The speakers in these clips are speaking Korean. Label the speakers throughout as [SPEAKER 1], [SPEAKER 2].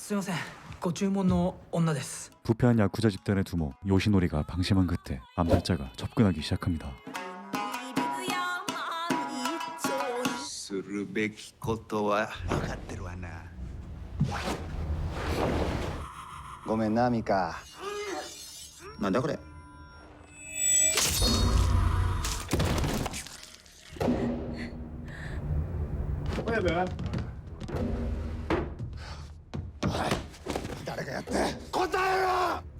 [SPEAKER 1] すいませんご注文の女です
[SPEAKER 2] 부패한 야쿠자 집단의 두목 요시노리가 방심한 그때 암살자가 접근하기 시작합니다.
[SPEAKER 3] するべきことは分かってるわな
[SPEAKER 4] ごめんなミカなんだこれ って答えろ！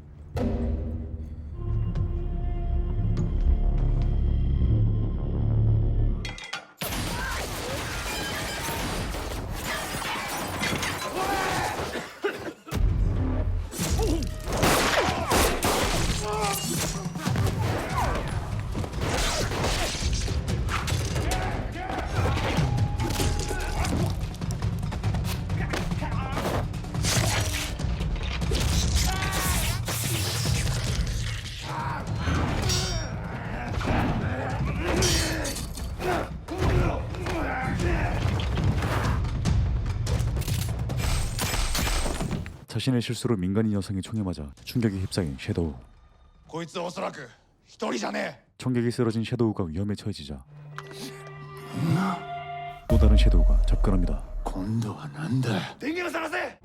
[SPEAKER 2] 자신의 실수로 민간인 여성이 총에 맞아 충격에 휩싸인 섀도우
[SPEAKER 3] こいつはおそらく一人じゃね
[SPEAKER 2] 총격이 쓰러진 섀도우가 위험에 처해지자 또 다른 섀도우가 접근합니다
[SPEAKER 3] え今度はなんだ電源を探せ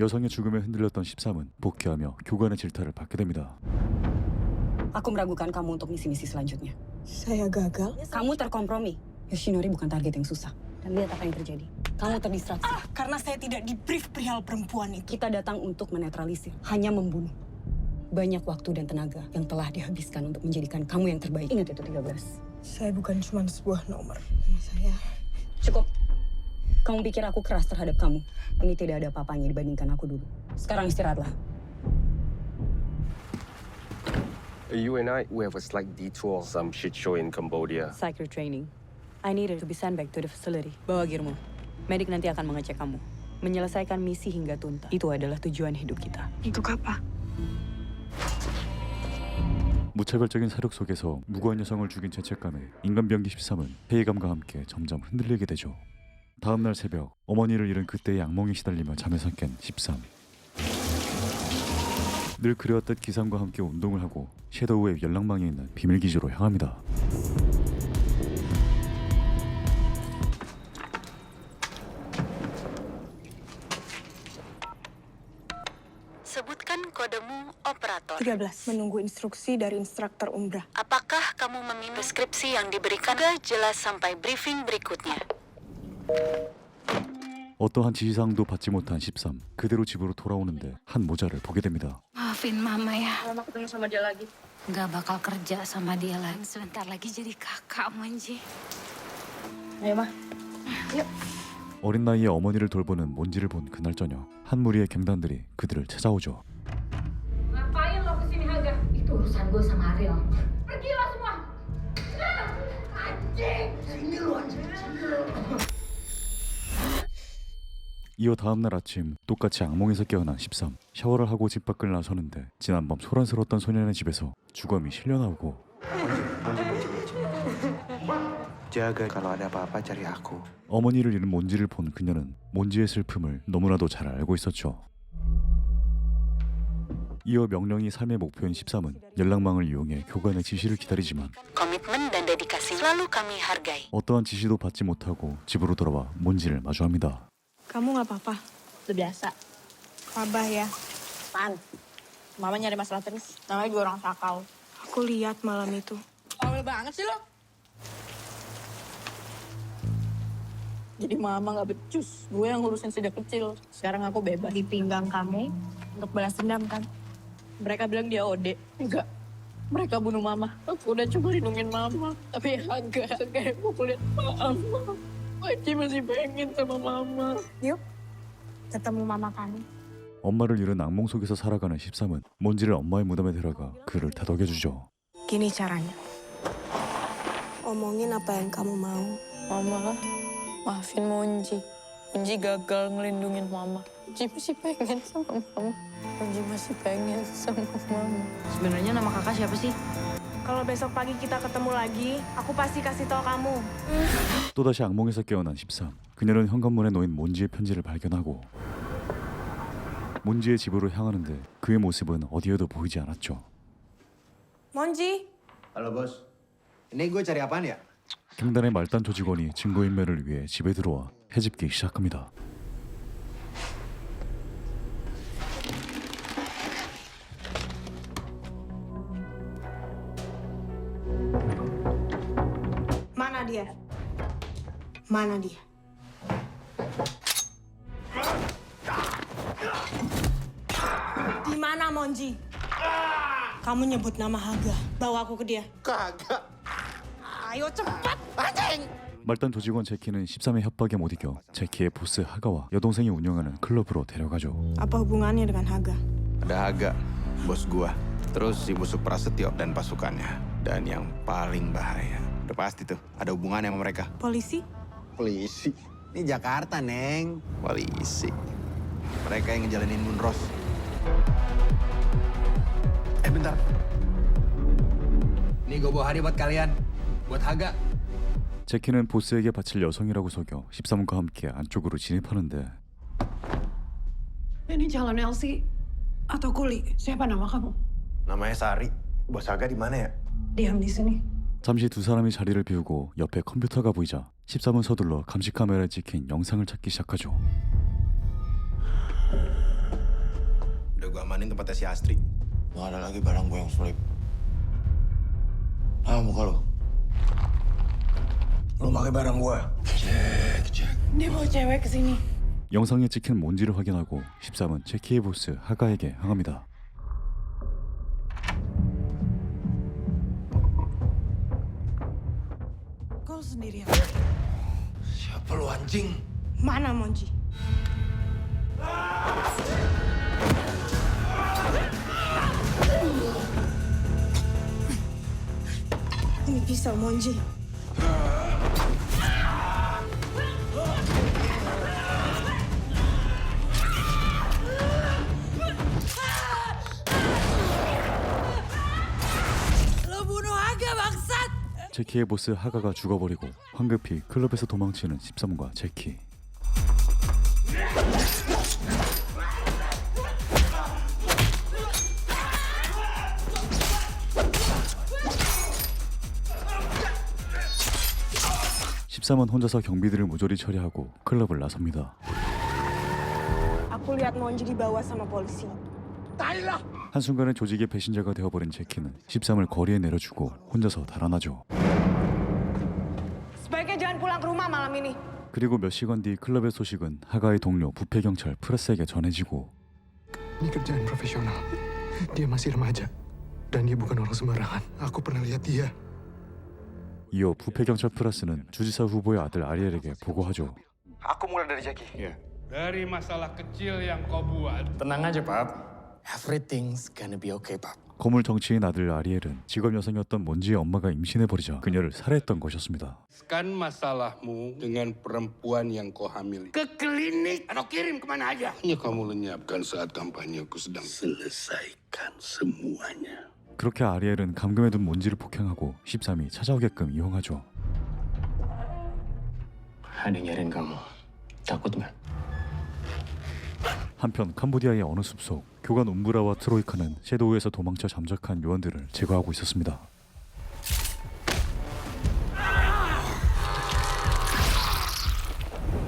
[SPEAKER 2] 여성의 죽음에 흔들렸던 13은 복귀하며 교관의 질타를 받게 됩니다.
[SPEAKER 5] Aku meragukan kamu untuk misi-misi selanjutnya.
[SPEAKER 6] Saya gagal.
[SPEAKER 5] Kamu terkompromi. Yoshinori bukan target yang susah. Dan lihat apa yang terjadi. Kamu terdistraksi.
[SPEAKER 6] Ah, karena saya tidak di-brief perihal perempuan itu.
[SPEAKER 5] Kita datang untuk menetralisir, hanya membunuh. Banyak waktu dan tenaga yang telah dihabiskan untuk menjadikan kamu yang terbaik. Ingat itu 13.
[SPEAKER 6] Saya bukan cuma sebuah nomor. Nama saya
[SPEAKER 5] Cukup. Kamu pikir aku keras terhadap kamu. Ini tidak ada apa-apanya dibandingkan aku dulu. Sekarang istirahatlah.
[SPEAKER 7] You and I, we have a slight detour, some shit show in Cambodia.
[SPEAKER 8] psycho training I needed to be sent back to the facility bawa gearmu medik nanti akan mengecek kamu menyelesaikan misi hingga tuntas itu adalah tujuan hidup kita
[SPEAKER 6] untuk apa?
[SPEAKER 2] 무차별적인 사력 속에서 무고한 여성을 죽인 죄책감에 인간병기 13은 회의감과 함께 점점 흔들리게 되죠. 다음 날 새벽 어머니를 잃은 그때의 악몽에 시달리며 잠에서 깬 13. 늘 그려왔듯 기상과 함께 운동을 하고 섀도우의 연락망에 있는 비밀 기지로 향합니다.
[SPEAKER 9] Sebutkan kodemu operator.
[SPEAKER 6] 13. Menunggu instruksi dari instruktur umrah.
[SPEAKER 9] Apakah kamu meminta deskripsi yang diberikan? Gak jelas sampai briefing berikutnya.
[SPEAKER 2] 어떠한 지시사항도 받지 못한 13. 그대로 집으로 돌아오는데 한 모자를 보게 됩니다.
[SPEAKER 9] Maafin mama ya.
[SPEAKER 8] Mama ketemu sama dia lagi
[SPEAKER 9] Gak bakal kerja sama dia lagi. Sebentar lagi jadi kakak, Monji.
[SPEAKER 8] ayo mah
[SPEAKER 2] 어린 나이에 어머니를 돌보는 몬지를 본 그날 저녁 한 무리의 갱단들이 그들을 찾아오죠.
[SPEAKER 10] Ngapain lo kesini Haga? Itu urusan gue sama Ariel. Pergilah semua. Anjing. Sini lu anjing.
[SPEAKER 2] 이어 다음날 아침 똑같이 악몽에서 깨어난 13 샤워를 하고 집 밖을 나서는데 지난밤 소란스러웠던 소년의 집에서 주검이 실려 나오고. 어머니를 잃은 몬지를 본 그녀는 몬지의 슬픔을 너무나도 잘 알고 있었죠. 이어 명령이 삶의 목표인 13은 연락망을 이용해 교관의 지시를 기다리지만. 어떠한 지시도 받지 못하고 집으로 돌아와 몬지를 마주합니다.
[SPEAKER 6] Kamu nggak apa-apa?
[SPEAKER 5] Udah biasa.
[SPEAKER 6] Abah ya.
[SPEAKER 5] Pan. Mama nyari masalah terus. Namanya juga orang sakau.
[SPEAKER 6] Aku lihat malam itu.
[SPEAKER 5] Awal banget sih lo. Jadi mama gak becus. Gue yang ngurusin sejak kecil. Sekarang aku bebas. Di pinggang kamu untuk balas dendam kan? Mereka bilang dia OD. Enggak. Mereka bunuh mama. Aku udah coba lindungin mama. Tapi agak kayak mau lihat mama. Paci masih pengen sama mama.
[SPEAKER 6] Yuk, ketemu mama kamu.
[SPEAKER 2] 엄마를 잃은 악몽 속에서 살아가는 13은 몬지를 엄마의 무덤에 데려가 그를 다독여주죠.
[SPEAKER 6] Gini caranya. Omongin apa yang kamu mau.
[SPEAKER 5] Mama, maafin Monji. Monji gagal ngelindungin mama. Monji masih pengen sama mama. Monji masih pengen sama mama.
[SPEAKER 8] Sebenarnya nama kakak siapa sih?
[SPEAKER 6] Kalau besok pagi kita ketemu lagi, aku pasti kasih tau kamu.
[SPEAKER 2] 또다시 악몽에서 깨어난 13. 그녀는 현관문에 놓인 몬지의 편지를 발견하고 몬지의 집으로 향하는데 그의 모습은 어디에도 보이지 않았죠.
[SPEAKER 6] Monji,
[SPEAKER 4] Halo bos, ini gue cari apaan ya?
[SPEAKER 2] 경단의 말단 조직원이 증거인멸을 위해 집에 들어와 해집기 시작합니다.
[SPEAKER 6] Mana dia? Di mana Monji? Kamu nyebut nama Haga. Bawa aku ke dia.
[SPEAKER 3] Kagak.
[SPEAKER 6] Ayo cepat.
[SPEAKER 2] 말단 조직원 제키는 13의 협박에 못 이겨 제키의 보스 하가와 여동생이 운영하는 클럽으로 데려가죠.
[SPEAKER 6] Apa hubungannya dengan Haga?
[SPEAKER 3] Ada Haga, bos gua. Terus si busuk Prasetyo dan pasukannya. Dan yang paling bahaya. Udah pasti tuh, ada hubungannya sama mereka.
[SPEAKER 6] Polisi?
[SPEAKER 4] Polisi. Ini Jakarta, Neng.
[SPEAKER 3] Polisi. Mereka yang ngejalanin Munros.
[SPEAKER 4] Eh, bentar. Nih gue bawa hadiah buat kalian. Buat Haga.
[SPEAKER 2] 제키는 보스에게 바칠 여성이라고 속여 13과 함께 안쪽으로 진입하는데
[SPEAKER 6] Ini calon Elsie atau Kuli? Siapa nama kamu?
[SPEAKER 4] Namanya Sari. Bos Haga di mana ya?
[SPEAKER 6] Diam di sini.
[SPEAKER 2] 잠시 두 사람이 자리를 비우고 옆에 컴퓨터가 보이자 13은 서둘러 감시 카메라에 찍힌 영상을 찾기 시작하죠.
[SPEAKER 3] Udah gua amanin tempatnya si Astri.
[SPEAKER 4] Nggak ada lagi barang gue yang sulit. Ah, muka lo. Lo pakai barang gue. Cek, cek.
[SPEAKER 6] Dia bawa cewek ke sini.
[SPEAKER 2] 영상에 찍힌 몬지를 확인하고 13은 제키의 보스 하가에게 향합니다.
[SPEAKER 4] Anjing?
[SPEAKER 6] Mana Monji? Ini pisau Monji.
[SPEAKER 2] 제키의 보스 하가가 죽어버리고 황급히 클럽에서 도망치는 13과 제키. (13은) 혼자서 경비들을 모조리 처리하고 클럽을 나섭니다. 한순간에 조직의 배신자가 되어버린 제키는 13을 거리에 내려주고 혼자서 달아나죠.
[SPEAKER 6] Pulang malam ini.
[SPEAKER 2] 그리고 몇 시간 뒤 클럽의 소식은 하가의 동료 부패 경찰 프레스에게 전해지고
[SPEAKER 11] Ini kerjaan profesional. Dia masih remaja. Dan dia bukan orang sembarangan. Aku pernah lihat dia.
[SPEAKER 2] 이어 부패 경찰 프레스는 주지사 후보의 아들 아리엘에게 보고하죠.
[SPEAKER 11] Aku mulai dari Jackie.
[SPEAKER 3] Iya.
[SPEAKER 12] Dari masalah kecil yang kau buat.
[SPEAKER 1] Tenang aja, Pap. Everything's gonna be okay, Pap.
[SPEAKER 2] 거물 정치인 아들 아리엘은 직업 여성이었던 몬지의 엄마가 임신해버리자 그녀를 살해했던 것이었습니다.
[SPEAKER 12] Kan masalahmu dengan perempuan yang kau hamili. Ke klinik atau kirim kemana aja. Hanya kamu lenyapkan saat kampanyeku sedang selesaikan semuanya.
[SPEAKER 2] 그렇게 아리엘은 감금해 둔 몬지를 폭행하고 13이 찾아오게끔 이용하죠.
[SPEAKER 1] Ada nyariin kamu. Takut nggak?
[SPEAKER 2] 한편 캄보디아의 어느 숲속 교관 움브라와 트로이카는 섀도우에서 도망쳐 잠적한 요원들을 제거하고 있었습니다.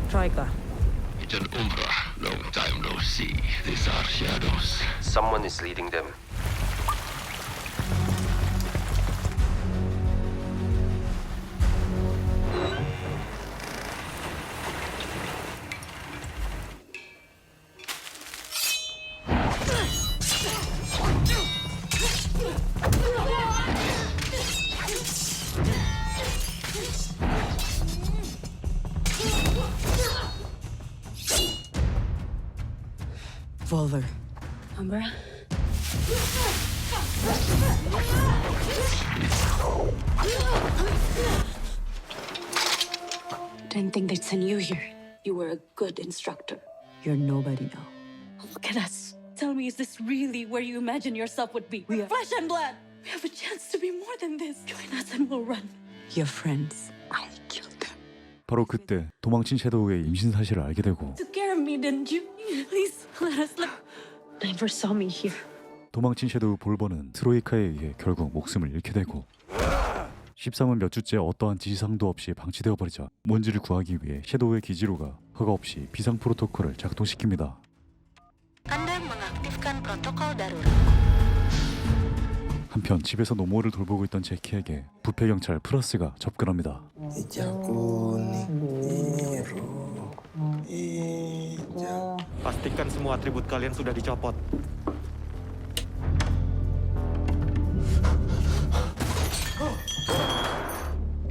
[SPEAKER 8] Troika.
[SPEAKER 12] Agent Umrah, long time no see. These are shadows.
[SPEAKER 7] Someone is leading them.
[SPEAKER 8] Volver.
[SPEAKER 9] Umbra? Didn't think they'd send you here. You were a good instructor.
[SPEAKER 8] You're nobody now.
[SPEAKER 9] Look at us. Tell me, is this really where you imagine yourself would be? We are flesh and blood. We have a chance to be more than this. Join us and we'll run.
[SPEAKER 8] Your friends.
[SPEAKER 9] I'll kill them.
[SPEAKER 2] 바로 그때 도망친 섀도우의 임신 사실을 알게 되고
[SPEAKER 9] Took care of me, didn't you? Please let us live. Never saw me here.
[SPEAKER 2] 도망친 섀도우 볼버는 트로이카에 의해 결국 목숨을 잃게 되고 13은 몇 주째 어떠한 지시사항도 없이 방치되어 버리자 몬지를 구하기 위해 섀도우의 기지로가 허가 없이 비상 프로토콜을 작동시킵니다.
[SPEAKER 9] Anda mengaktifkan protokol darurat.
[SPEAKER 2] 한편 집에서 노모를 돌보고 있던 제키에게 부패 경찰 플러스가 접근합니다.
[SPEAKER 11] Pastikan semua atribut kalian sudah dicopot.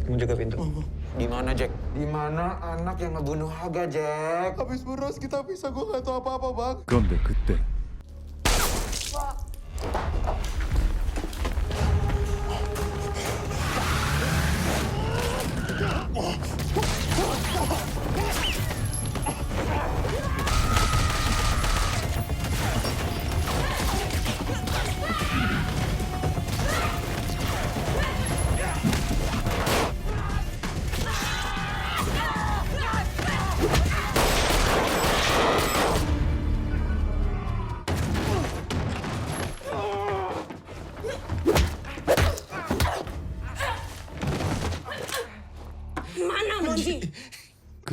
[SPEAKER 11] Kamu jaga pintu.
[SPEAKER 3] Di mana, Jack?
[SPEAKER 11] Di mana anak yang ngebunuh Haga, Jack?
[SPEAKER 4] Habis beras kita bisa gue gak tahu apa-apa bang
[SPEAKER 2] 그런데 그때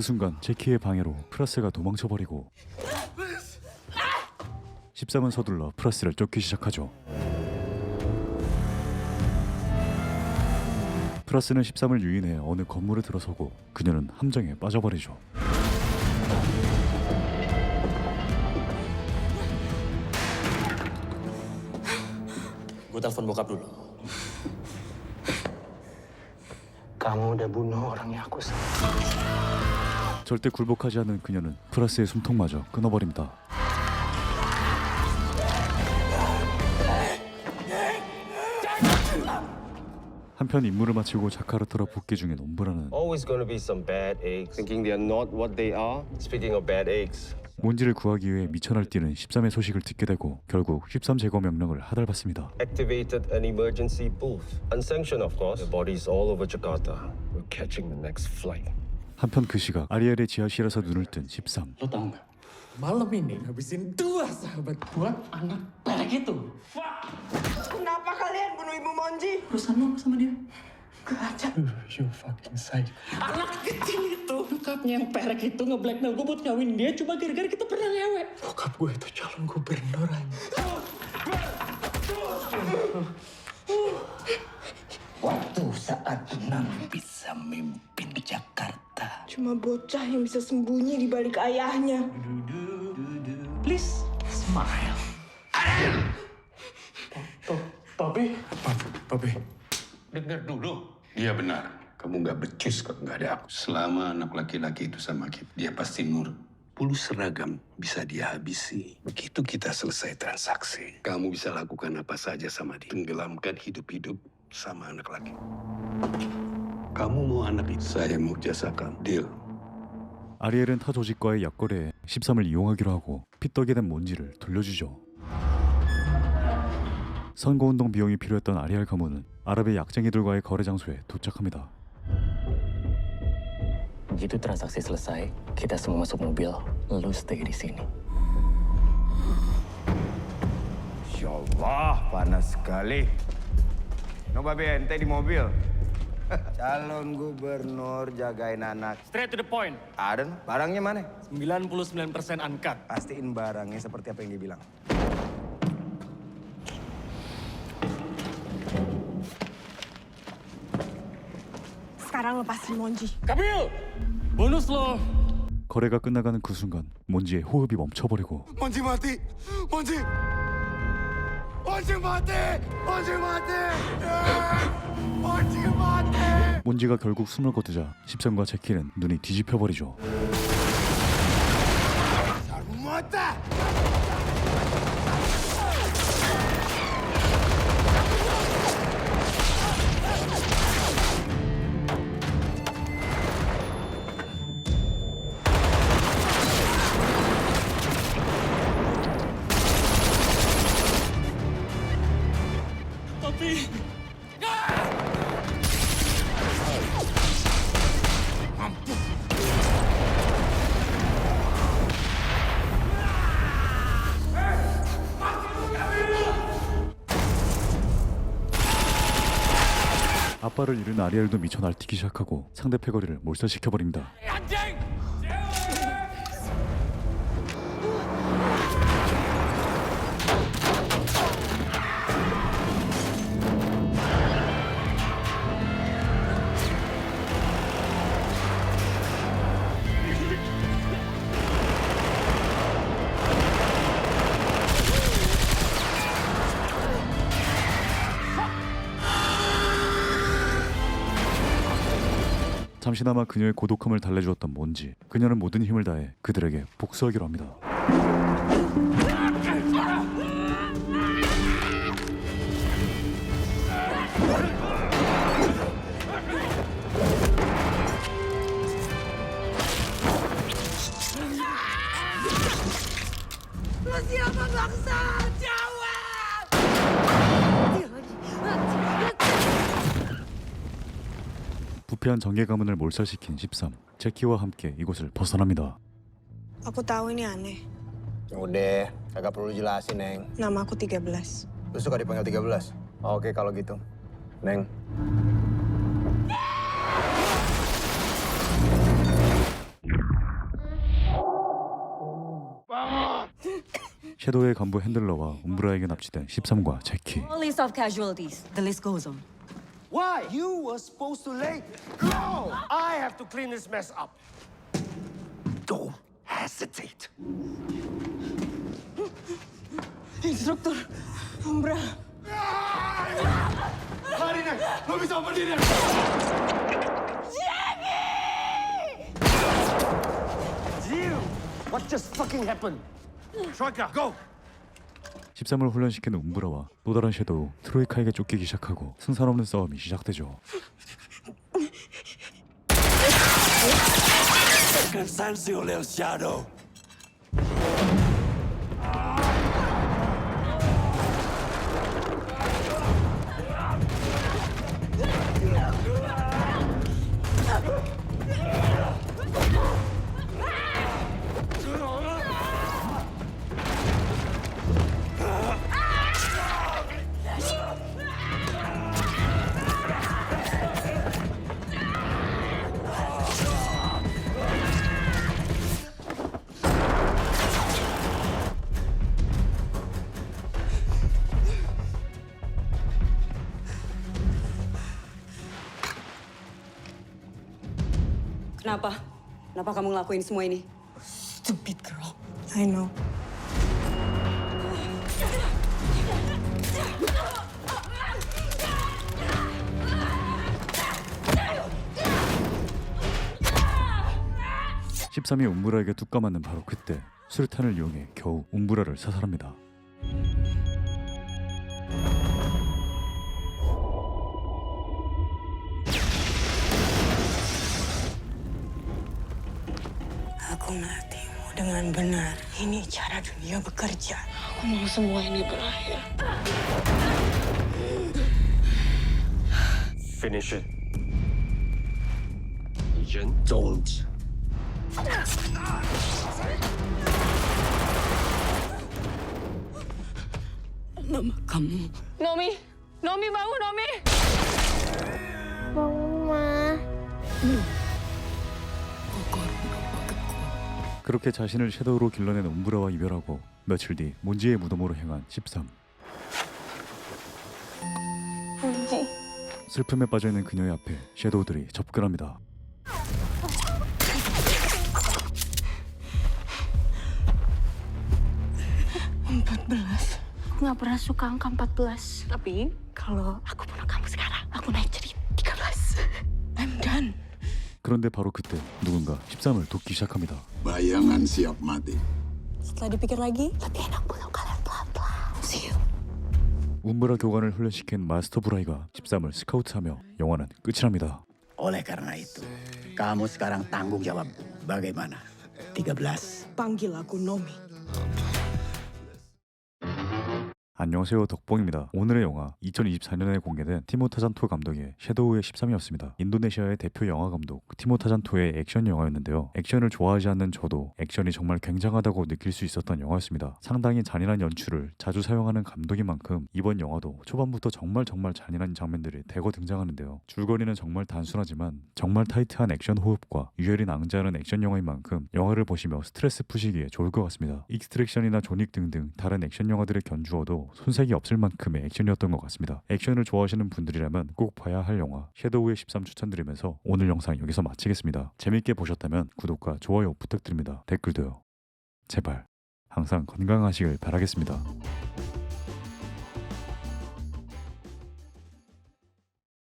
[SPEAKER 2] 순간 제키의 방해로 플러스가 도망쳐버리고 13은 서둘러 플러스를 쫓기 시작하죠. 플러스는 13을 유인해 어느 건물에 들어서고 그녀는 함정에 빠져버리죠.
[SPEAKER 1] Gue telepon bokap dulu.
[SPEAKER 11] Kamu udah bunuh orang yang aku sayang.
[SPEAKER 2] 절대 굴복하지 않는 그녀는 플러스의 숨통마저 끊어버립니다. 한편 임무를 마치고 자카르타로 복귀 중인 옴브라는
[SPEAKER 7] Always gonna be some bad eggs. Thinking they are not what they are. Speaking of bad eggs,
[SPEAKER 2] 몬지를 구하기 위해 미쳐 날뛰는 13의 소식을 듣게 되고 결국 13 제거 명령을 하달받습니다.
[SPEAKER 7] activated an emergency booth. Unsanctioned, of course. The bodies all over Jakarta. We're catching the next flight.
[SPEAKER 2] 한편 그 시각 아리엘의 지하실에서 눈을 뜬 13.
[SPEAKER 1] Lo tau nggak? Malam ini ngabisin dua sahabat gua anak perek itu.
[SPEAKER 6] Kenapa kalian bunuh Ibu Monji?
[SPEAKER 1] Urusan lo sama dia. Gak aja. You fucking psycho. Anak kecil itu. Bokapnya yang perek itu nge-blackmail gue buat ngawin dia cuma gara-gara kita pernah ngewek. Bokap gue itu calon gubernur aja.
[SPEAKER 13] Waktu saat Enam bisa mimpin Jakarta.
[SPEAKER 6] Cuma bocah yang bisa sembunyi di balik ayahnya.
[SPEAKER 13] Please, smile.
[SPEAKER 11] Papi? Papi, papi.
[SPEAKER 12] Dengar dulu. Dia benar. Kamu nggak becus kalau nggak ada aku. Selama anak laki-laki itu sama kita, dia pasti nurut. Puluh seragam bisa dia habisi. Begitu kita selesai transaksi, kamu bisa lakukan apa saja sama dia. Tenggelamkan hidup-hidup sama anak laki. Kamu mau anak itu, saya mau jasa kamu. Deal.
[SPEAKER 2] 아리엘은 타 조직과의 약거래에 13을 이용하기로 하고 핏떡이 된 몬지를 돌려주죠. 선거운동 비용이 필요했던 아리엘 가문은 아랍의 약쟁이들과의 거래 장소에 도착합니다.
[SPEAKER 1] Begitu transaksi selesai, kita semua masuk mobil, lu stay di sini.
[SPEAKER 4] Ya Allah, panas sekali. No babe, ente di mobil. Calon gubernur jagain anak.
[SPEAKER 1] Straight to the point.
[SPEAKER 4] Ada, no? barangnya mana?
[SPEAKER 1] 99% uncut.
[SPEAKER 4] Pastiin barangnya seperti apa yang dia bilang.
[SPEAKER 6] Sekarang lepasin Monji.
[SPEAKER 1] Kabil! Bonus lo!
[SPEAKER 2] 거래가 끝나가는 그 순간 몬지의 호흡이 멈춰버리고
[SPEAKER 12] Monji mati! Monji mati! Monji mati!
[SPEAKER 2] 몬지가 결국 숨을 거두자 13과 제키는 눈이 뒤집혀버리죠. 아빠를 잃은 아리엘도 미쳐 날뛰기 시작하고 상대 패거리를 몰살시켜버립니다. 잠시나마 그녀의 고독함을 달래주었던 몬지. 그녀는 모든 힘을 다해 그들에게 복수하기로 합니다.
[SPEAKER 6] Lu siapa
[SPEAKER 2] 부패한 정계 가문을 몰살시킨 13. 제키와 함께 이곳을 벗어납니다.
[SPEAKER 5] Aku tahu ini aneh.
[SPEAKER 4] Udah, kagak perlu jelasin, Neng.
[SPEAKER 5] Nama aku 13.
[SPEAKER 4] Lu suka dipanggil 13? Oke kalau gitu. Neng.
[SPEAKER 2] 섀도우의 간부 핸들러와 움브라에게 납치된 13과 제키.
[SPEAKER 8] A list of casualties. The list goes on.
[SPEAKER 13] Why? You were supposed to lay low. I have to clean this mess up. Don't hesitate.
[SPEAKER 6] Instructor, Umbra.
[SPEAKER 13] Lari, Neng. Lo bisa berdiri. Jill, what just fucking happened? Striker, go.
[SPEAKER 2] 13을 훈련시키는 움브라와 또 다른 섀도우 트로이카에게 쫓기기 시작하고 승산 없는 싸움이 시작되죠.
[SPEAKER 13] Leo
[SPEAKER 8] Kenapa? Kenapa kamu ngelakuin semua ini?
[SPEAKER 5] Stupid girl. I know.
[SPEAKER 2] 십삼이 움브라에게 뚜까 맞는 바로 그때 수류탄을 이용해 겨우 움브라를 사살합니다.
[SPEAKER 6] dengan benar. Ini cara dunia bekerja. Aku mau semua ini berakhir.
[SPEAKER 7] Finish it. Jen, don't.
[SPEAKER 6] Mama kamu.
[SPEAKER 5] Nomi, Nomi bangun Nomi. Bangun ma. Hmm.
[SPEAKER 2] 그렇게 자신을 섀도우로 길러낸 움브라와 이별하고 며칠 뒤 몬지의 무덤으로 향한 13.
[SPEAKER 5] 몬지.
[SPEAKER 2] 슬픔에 빠져있는 그녀의 앞에 섀도우들이 접근합니다.
[SPEAKER 6] Empat belas. Aku nggak pernah suka angka 14. Tapi kalau aku bunuh kamu sekarang, aku naik jadi 13. I'm done.
[SPEAKER 2] 그런데 바로 그때 누군가 13을 돕기 시작합니다.
[SPEAKER 12] Bayangan siap mati.
[SPEAKER 6] Setelah dipikir lagi, lebih enak bunuh kalian pelan-pelan. See you.
[SPEAKER 2] 움브라 교관을 훈련시킨 마스터 브라이가 13을 스카우트하며 영화는 끝이 납니다.
[SPEAKER 14] Oleh karena itu, kamu sekarang tanggung jawab. Bagaimana? 13.
[SPEAKER 6] Panggil aku Nomi.
[SPEAKER 2] 안녕하세요 덕봉입니다. 오늘의 영화 2024년에 공개된 티모타잔토 감독의 섀도우의 13이었습니다. 인도네시아의 대표 영화 감독 티모타잔토의 액션 영화였는데요. 액션을 좋아하지 않는 저도 액션이 정말 굉장하다고 느낄 수 있었던 영화였습니다. 상당히 잔인한 연출을 자주 사용하는 감독인 만큼 이번 영화도 초반부터 정말 정말 잔인한 장면들이 대거 등장하는데요. 줄거리는 정말 단순하지만 정말 타이트한 액션 호흡과 유혈이 낭자하는 액션 영화인 만큼 영화를 보시며 스트레스 푸시기에 좋을 것 같습니다. 익스트랙션이나 존윅 등등 다른 액션 영화들을 견주어도 손색이 없을 만큼의 액션이었던 것 같습니다. 액션을 좋아하시는 분들이라면 꼭 봐야 할 영화 섀도우의 13 추천드리면서 오늘 영상 여기서 마치겠습니다. 재밌게 보셨다면 구독과 좋아요 부탁드립니다. 댓글도요. 제발 항상 건강하시길 바라겠습니다.